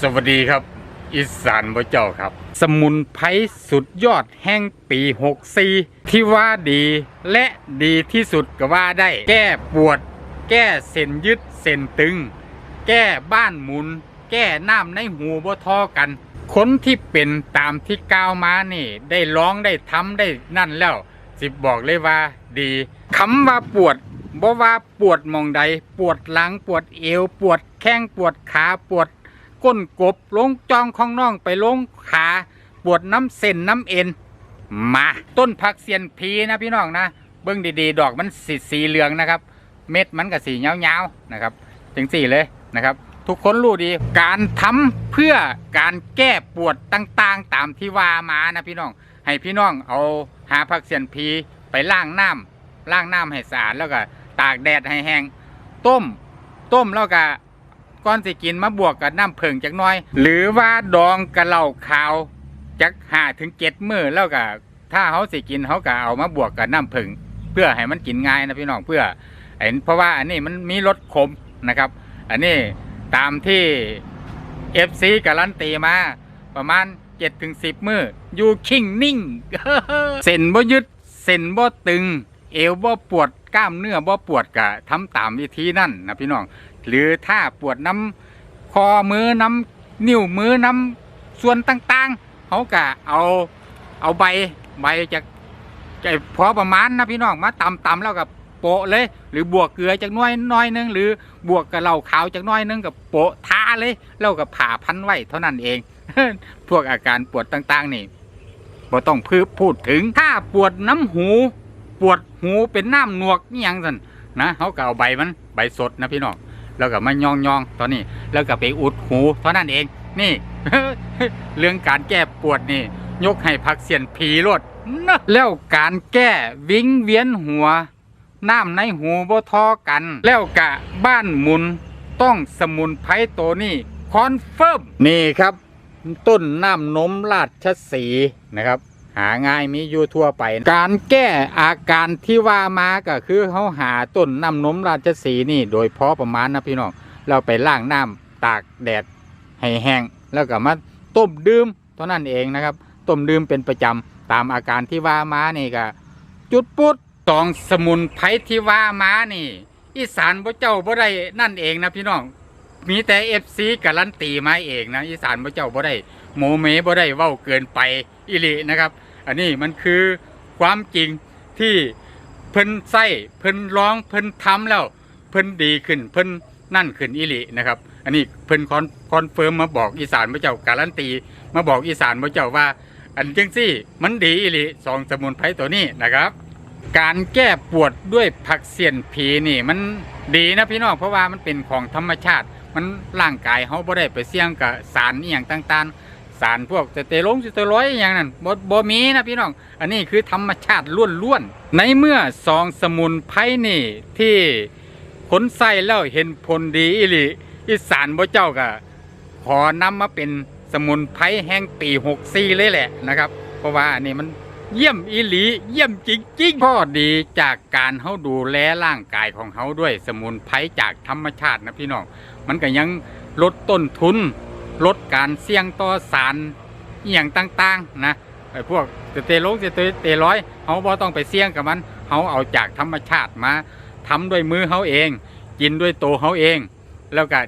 สวัสดีครับ อีสานบ่เจ้าครับ สมุนไพรสุดยอดแห่งปี64ที่ว่าดีและดีที่สุดก็ว่าได้ แก้ปวด แก้เส้นยึดเส้นตึง แก้บ้านหมุน แก้น้ำในหูบ่ทอกัน คนที่เป็นตามที่กล่าวมานี่ ได้ร้องได้ทำได้นั่นแล้ว สิบอกเลยว่าดีคำว่าปวดบ่ว่าปวดมองใด ปวดหลังปวดเอว ปวดแข้งปวดขาปวด ก้นกบลงจองของน่องไปลงขาปวดน้ำเส้นน้ำเอ็น มาต้นผักเสียนพีนะพี่น้องนะเบิ้งดีๆ ดอกมันสีสีเหลืองนะครับ เม็ดมันก็สีเงาๆนะครับจังสี่เลยนะครับ ทุกคนรู้ดีการทำเพื่อการแก้ปวดต่างๆ ตามที่ว่ามานะพี่น้อง ให้พี่น้องเอาหาผักเสียนพีไปล้างน้ำล้างน้ำให้สะอาดแล้วก็ตากแดดให้แห้งต้ม ต้มแล้วก็ ก่อนสิกินมาบวกกับน้ำเพิงจักน้อย หรือว่าดองกะเหล่าขาวจักห้าถึงเจ็ดมือแล้วก็ถ้าเขาสิกินเขาก็เอามาบวกกับน้ำเพิงเพื่อให้มันกินง่ายนะพี่น้องเพื่อเห็นเพราะว่าอันนี้มันมีรสขมนะครับ อันนี้ตามที่ FC การันตีมา ประมาณ7ถึง10มืออยู่คิงนิ่ง เส้นบ่ยึดเส้นบ่ตึง เอวบ่ปวดกล้ามเนื้อบ่ปวดกะทำตามวิธีนั่นนะพี่น้อง หรือถ้าปวดน้ำคอมือน้ำนิ้วมือน้ำส่วนต่างๆเขากะเอาเอาใบใบจากจะพอประมาณนะพี่น้องมาตำตำแล้วกับโปะเลย หรือบวกเกลือจากน้อยน้อยนึงหรือบวกกับเหล้าขาวจากน้อยนึงกับโปะทาเลยแล้วกับผ่าพันไว้เท่านั้นเอง พวกอาการปวดต่างๆนี่บ่ต้องพืพูดถึงถ้าปวดน้ำหู ปวดหูเป็นน้ำหนวกนี่ยังสันนะเขาก็เอาใบมันใบสดนะพี่น้องแล้วก็มายองยองตอนนี้ แล้วก็ไปอุดหูเท่านั้นเอง นี่ เรื่องการแก้ปวดนี่ ยกให้พักเสียนผีรดนะแล้วการแก้วิงเวียนหัวน้ำในหูบ่ทอกัน แล้วกะบ้านหมุนต้องสมุนไพรตัวนี้คอนเฟิร์มนี่ครับ ต้นน้ำนมราชสีนะครับ หาง่ายมีอยู่ทั่วไป การแก้อาการที่ว่ามาก็คือเขาหาต้นน้ำนมราชสีนี่ โดยพอประมาณนะพี่น้องเราไปล้างน้ำตากแดดให้แห้งแล้วก็มาต้มดื่มเท่านั้นเองนะครับต้มดื่มเป็นประจำตามอาการที่ว่ามานี่ก็จุดปุ๊ดตองสมุนไพรที่ว่ามานี่ อีสานบ่เจ้าบ่ได้นั่นเองนะพี่น้องมีแต่เอฟซีการันตีมาเองนะอีสานบ่เจ้าบ่ได้โมเมบ่ได้เว้าเกินไปอิลินะครับ อันนี้มันคือความจริงที่เพิ่นใส่เพิ่นร้องเพิ่นทำแล้ว เพิ่นดีขึ้น เพิ่นนั่นขึ้นอิลินะครับ อันนี้เพิ่นคอนคอนเฟิร์มมาบอกอีสานบ่เจ้าการันตี มาบอกอีสานบ่เจ้าว่า อันจังซี่ มันดีอิลิสองสมุนไพรตัวนี้นะครับ การแก้ปวดด้วยผักเสียนผีนี่มันดีนะพี่น้องเพราะว่ามันเป็นของธรรมชาติ มันร่างกายเขาบ่ได้ไปเสี่ยงกับสารอหย่างต่างๆ สารพวกสเตียรอยด์สเตียรอยอย่างนั้นบบ่มีนะพี่น้อง อันนี้คือธรรมชาติล้วนๆ ในเมื่อซองสมุนไพรนี่ที่คนใส่แล้วเห็นผลดีอีหลีอีสานบ่เจ้าก็ขอนำมาเป็นสมุนไพรแห่งปี64เลยแหละนะครับ เพราะว่าอันนี้มันเยี่ยมอีหลี เยี่ยมจริงๆข้อดีจากการเฮาดูแลร่างกายของเฮาด้วยสมุนไพรจากธรรมชาตินะพี่น้อง มันก็ยังลดต้นทุน ลดการเสี่ยงต่อสารอย่างต่างๆนะไอ้พวกเตียรอยด์สเตียรอยเฮาบ่ต้องไปเสี่ยงกับมันเฮาเอาจากธรรมชาติมาทำด้วยมือเฮาเอง กินด้วยตัวเฮาเอง แล้วก็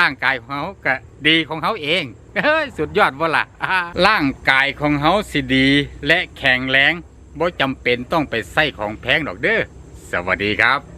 ร่างกายของเขาก็ดีของเขาเองเฮ้ยสุดยอดว่าล่ะร่างกายของเขาสิดีและแข็งแรงบ่จำเป็นต้องไปใส่ของแพงดอกเด้อสวัสดีครับ